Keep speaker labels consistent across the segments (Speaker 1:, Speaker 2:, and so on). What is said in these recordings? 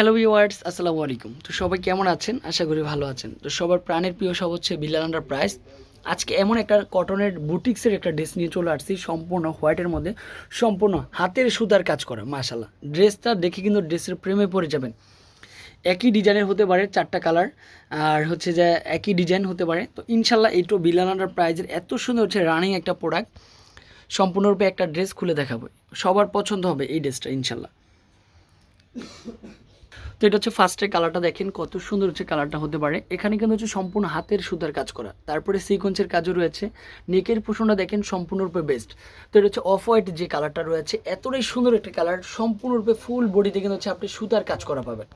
Speaker 1: Hello viewers আসসালামু আলাইকুম। তো সবাই কেমন আছেন? আশা করি ভালো আছেন। তো সবার প্রাণের প্রিয় সব হচ্ছে বিলাল আন্ডার প্রাইস আজকে এমন একটা কটনের বুটিক্সের একটা ড্রেস নিয়ে চলে আসছি, সম্পূর্ণ হোয়াইটের মধ্যে, সম্পূর্ণ হাতের সুতার কাজ করা মাশাল্লাহ ড্রেসটা দেখে কিন্তু ড্রেসের প্রেমে পড়ে যাবেন। একই ডিজাইনের হতে পারে চারটা কালার আর হচ্ছে যে একই ডিজাইন হতে পারে। তো ইনশাল্লাহ এইটো বিলাল আন্ডার প্রাইজের এত সুন্দর হচ্ছে রানিং একটা প্রোডাক্ট সম্পূর্ণরূপে একটা ড্রেস খুলে দেখাবো। সবার পছন্দ হবে এই ড্রেসটা ইনশাল্লাহ তো এটা হচ্ছে ফার্স্টের কালারটা দেখেন, কত সুন্দর হচ্ছে কালারটা হতে পারে। এখানে কিন্তু হচ্ছে সম্পূর্ণ হাতের সুতার কাজ করা। তারপরে সিকোয়েন্সের কাজও রয়েছে। নেকের পোষণটা দেখেন সম্পূর্ণরূপে বেস্ট তো এটা হচ্ছে অফ হোয়াইট যে কালারটা রয়েছে, এতটাই সুন্দর একটা কালার সম্পূর্ণরূপে ফুল বডিতে কিন্তু হচ্ছে আপনি সুতার কাজ করা পাবেন।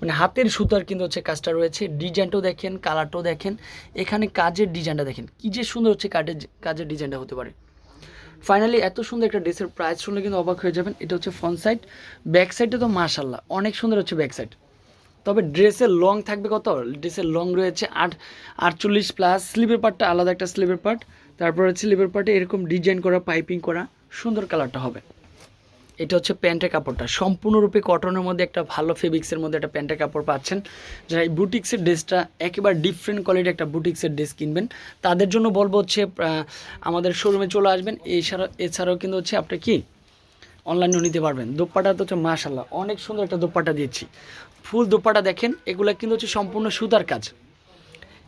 Speaker 1: মানে হাতের সুতার কিন্তু হচ্ছে কাজটা রয়েছে। ডিজাইনটাও দেখেন কালারটাও দেখেন। এখানে কাজের ডিজাইনটা দেখেন। কী যে সুন্দর হচ্ছে কাজের কাজের ডিজাইনটা হতে পারে। ফাইনালি এত সুন্দর একটা ড্রেসের প্রাইস শুনলে কিন্তু অবাক হয়ে যাবেন। এটা হচ্ছে ফ্রন্ট সাইড ব্যাক সাইডে তো মাশাল্লাহ অনেক সুন্দর হচ্ছে ব্যাক সাইড তবে ড্রেসের লং থাকবে কত? ড্রেসের লং রয়েছে আট, আটচল্লিশ প্লাস স্লিপের পার্টটা আলাদা একটা স্লিপের পার্ট তারপর হচ্ছে স্লিপের পার্টে এরকম ডিজাইন করা পাইপিং করা, সুন্দর কালারটা হবে। এটা হচ্ছে প্যান্টের কাপড়টা। সম্পূর্ণরূপে কটনের মধ্যে একটা ভালো ফেব্রিক্সের মধ্যে একটা প্যান্টের কাপড় পাচ্ছেন। যারা এই বুটিক্সের ড্রেসটা একেবারে ডিফারেন্ট কোয়ালিটির একটা বুটিক্সের ড্রেস কিনবেন, তাদের জন্য বলব হচ্ছে আমাদের শোরুমে চলে আসবেন। এছাড়া, এছাড়াও কিন্তু হচ্ছে আপনি কি? অনলাইনেও নিতে পারবেন। দোপ্পাটা তো হচ্ছে মাশাল্লাহ অনেক সুন্দর একটা দোপ্পাটা দিয়েছি ফুল দোপ্পাটা দেখেন, এগুলো কিন্তু হচ্ছে সম্পূর্ণ সুতার কাজ।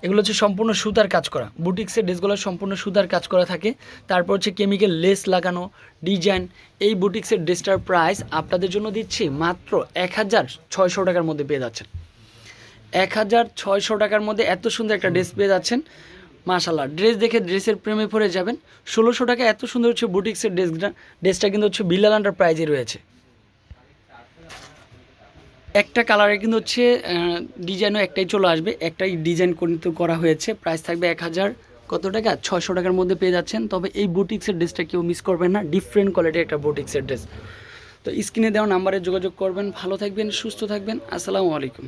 Speaker 1: এগুলো হচ্ছে সম্পূর্ণ সুতার কাজ করা। বুটিক্সের ড্রেসগুলো সম্পূর্ণ সুতার কাজ করা থাকে। তারপর হচ্ছে কেমিক্যাল লেস লাগানো ডিজাইন এই বুটিক্সের ড্রেসটার প্রাইস আপনাদের জন্য দিচ্ছি মাত্র এক হাজার ছয়শো টাকার মধ্যে পেয়ে যাচ্ছেন। এক হাজার ছয়শো টাকার মধ্যে এত সুন্দর একটা ড্রেস পেয়ে যাচ্ছেন। মাশাল্লাহ ড্রেস দেখে ড্রেসের প্রেমে পড়ে যাবেন। ষোলোশো টাকা এত সুন্দর হচ্ছে বুটিক্সের ড্রেসটা ড্রেসটা কিন্তু হচ্ছে বিল্লাল আন্ডার প্রাইজে রয়েছে। একটা কালারে কিন্তু হচ্ছে ডিজাইনও একটাই চলে আসবে। একটাই ডিজাইন কিন্তু করা হয়েছে। প্রাইস থাকবে এক হাজার কত টাকা? ছয়শো টাকার মধ্যে পেয়ে যাচ্ছেন। তবে এই বুটিক্সের ড্রেসটা কেউ মিস করবেন না। ডিফারেন্ট কোয়ালিটির একটা বুটিক্সের ড্রেস। তো স্ক্রিনে দেওয়া নাম্বারে যোগাযোগ করবেন। ভালো থাকবেন, সুস্থ থাকবেন। আসসালামু আলাইকুম।